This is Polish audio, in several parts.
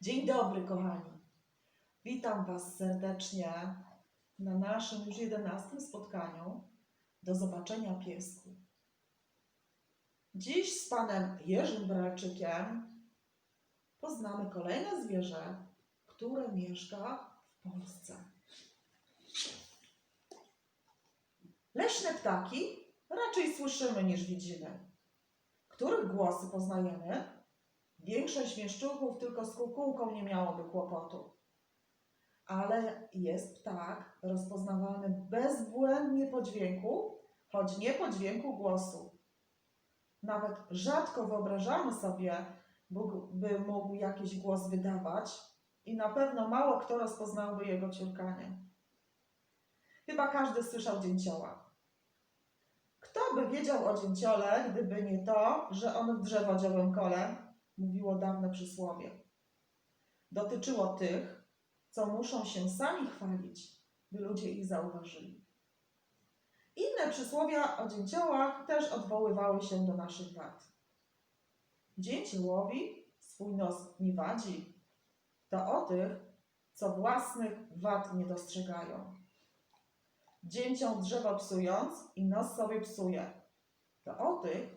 Dzień dobry, kochani. Witam Was serdecznie na naszym już jedenastym spotkaniu. Do zobaczenia piesku. Dziś z panem Jerzym Bralczykiem poznamy kolejne zwierzę, które mieszka w Polsce. Leśne ptaki raczej słyszymy niż widzimy. Których głosy poznajemy? Większość mieszczuchów tylko z kukułką nie miałoby kłopotu. Ale jest ptak rozpoznawany bezbłędnie po dźwięku, choć nie po dźwięku głosu. Nawet rzadko wyobrażamy sobie, by mógł jakiś głos wydawać i na pewno mało kto rozpoznałby jego ciurkanie. Chyba każdy słyszał dzięcioła. Kto by wiedział o dzięciole, gdyby nie to, że on w drzewo dziobem kole, mówiło dawne przysłowie. Dotyczyło tych, co muszą się sami chwalić, by ludzie ich zauważyli. Inne przysłowia o dzięciołach też odwoływały się do naszych wad. Dzięciołowi swój nos nie wadzi, to o tych, co własnych wad nie dostrzegają. Dzięcią drzewo psując i nos sobie psuje, to o tych,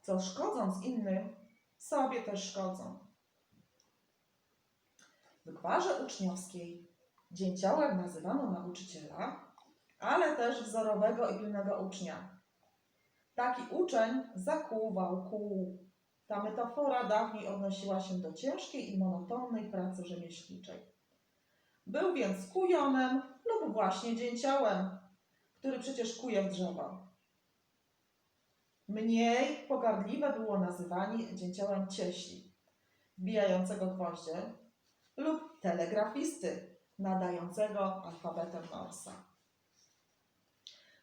co szkodząc innym, sobie też szkodzą. W gwarze uczniowskiej dzięciołem nazywano nauczyciela, ale też wzorowego i pilnego ucznia. Taki uczeń zakuwał kół. Ta metafora dawniej odnosiła się do ciężkiej i monotonnej pracy rzemieślniczej. Był więc kujonem lub właśnie dzięciołem, który przecież kuje w drzewo. Mniej pogardliwe było nazywanie dzięciołem cieśli, wbijającego gwoździe, lub telegrafisty, nadającego alfabetem Morsa.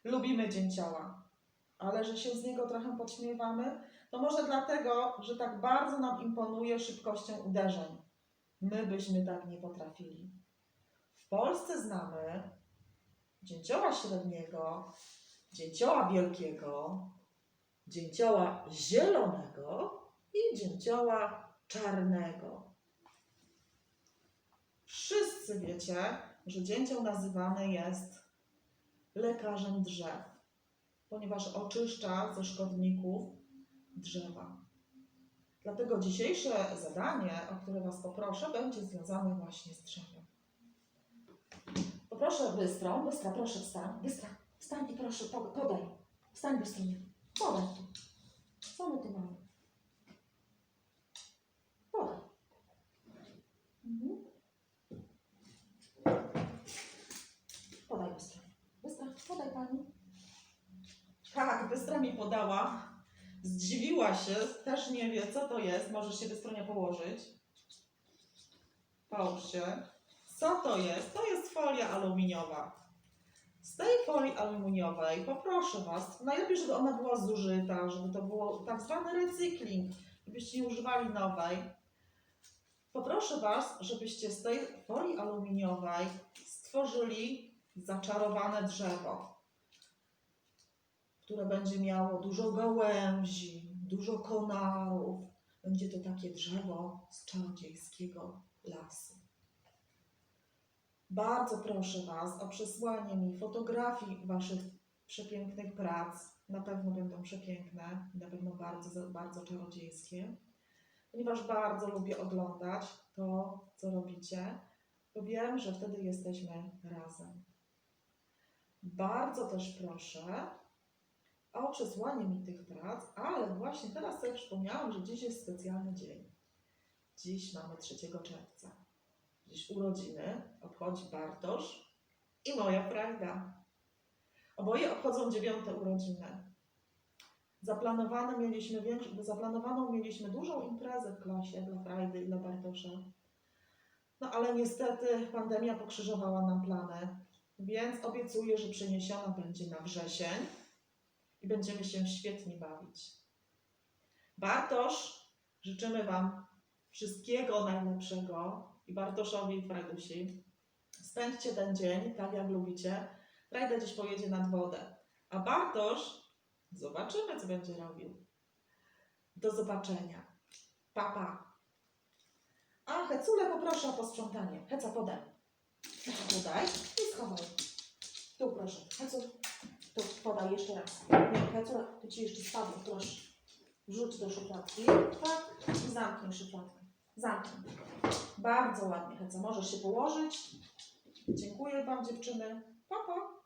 Lubimy dzięcioła, ale że się z niego trochę podśmiewamy, to może dlatego, że tak bardzo nam imponuje szybkością uderzeń. My byśmy tak nie potrafili. W Polsce znamy dzięcioła średniego, dzięcioła wielkiego, dzięcioła zielonego i dzięcioła czarnego. Wszyscy wiecie, że dzięcioł nazywany jest lekarzem drzew, ponieważ oczyszcza ze szkodników drzewa. Dlatego dzisiejsze zadanie, o które Was poproszę, będzie związane właśnie z drzewem. Poproszę bystrą, bystra, proszę wstań, bystra, wstań i proszę, po- podaj. Wstań bystronie, podaj my tu mamy? Podaj. Mhm. Podaj bystra. Bystra, podaj pani. Tak, bystra mi podała. Zdziwiła się, też nie wie, co to jest. Możesz się bystronie położyć. Połóż się. Co to jest? To jest folia aluminiowa. Folii aluminiowej poproszę Was, najlepiej, żeby ona była zużyta, żeby to było tak zwany recykling, żebyście nie używali nowej. Poproszę Was, żebyście z tej folii aluminiowej stworzyli zaczarowane drzewo, które będzie miało dużo gałęzi, dużo konarów. Będzie to takie drzewo z czarodziejskiego lasu. Bardzo proszę Was o przesłanie mi fotografii Waszych przepięknych prac. Na pewno będą przepiękne, na pewno bardzo, bardzo czarodziejskie, ponieważ bardzo lubię oglądać to, co robicie, bo wiem, że wtedy jesteśmy razem. Bardzo też proszę o przesłanie mi tych prac, ale właśnie teraz sobie przypomniałam, że dziś jest specjalny dzień. Dziś mamy 3 czerwca. Dziś urodziny obchodzi Bartosz i moja Frajda. Oboje obchodzą dziewiąte urodziny. Zaplanowane mieliśmy zaplanowaną mieliśmy dużą imprezę w klasie dla Frajdy i dla Bartosza. No ale niestety pandemia pokrzyżowała nam plany, więc obiecuję, że przeniesiona będzie na wrzesień i będziemy się świetnie bawić. Bartosz, życzymy Wam wszystkiego najlepszego i Bartoszowi i Frajdusi. Spędźcie ten dzień tak, jak lubicie. Frajda gdzieś pojedzie nad wodę, a Bartosz zobaczymy, co będzie robił. Do zobaczenia. Pa, pa. A Hecule poproszę o posprzątanie. Heca, podaj. Podaj i schowaj. Tu proszę. Hecu, tu podaj jeszcze raz. Nie, Hecule, tu ci jeszcze spadło, proszę. Wrzuć do szufladki. Tak. I zamknij szufladkę. Zamknij. Bardzo ładnie, Heca. Możesz się położyć. Dziękuję Wam, dziewczyny. Pa, pa.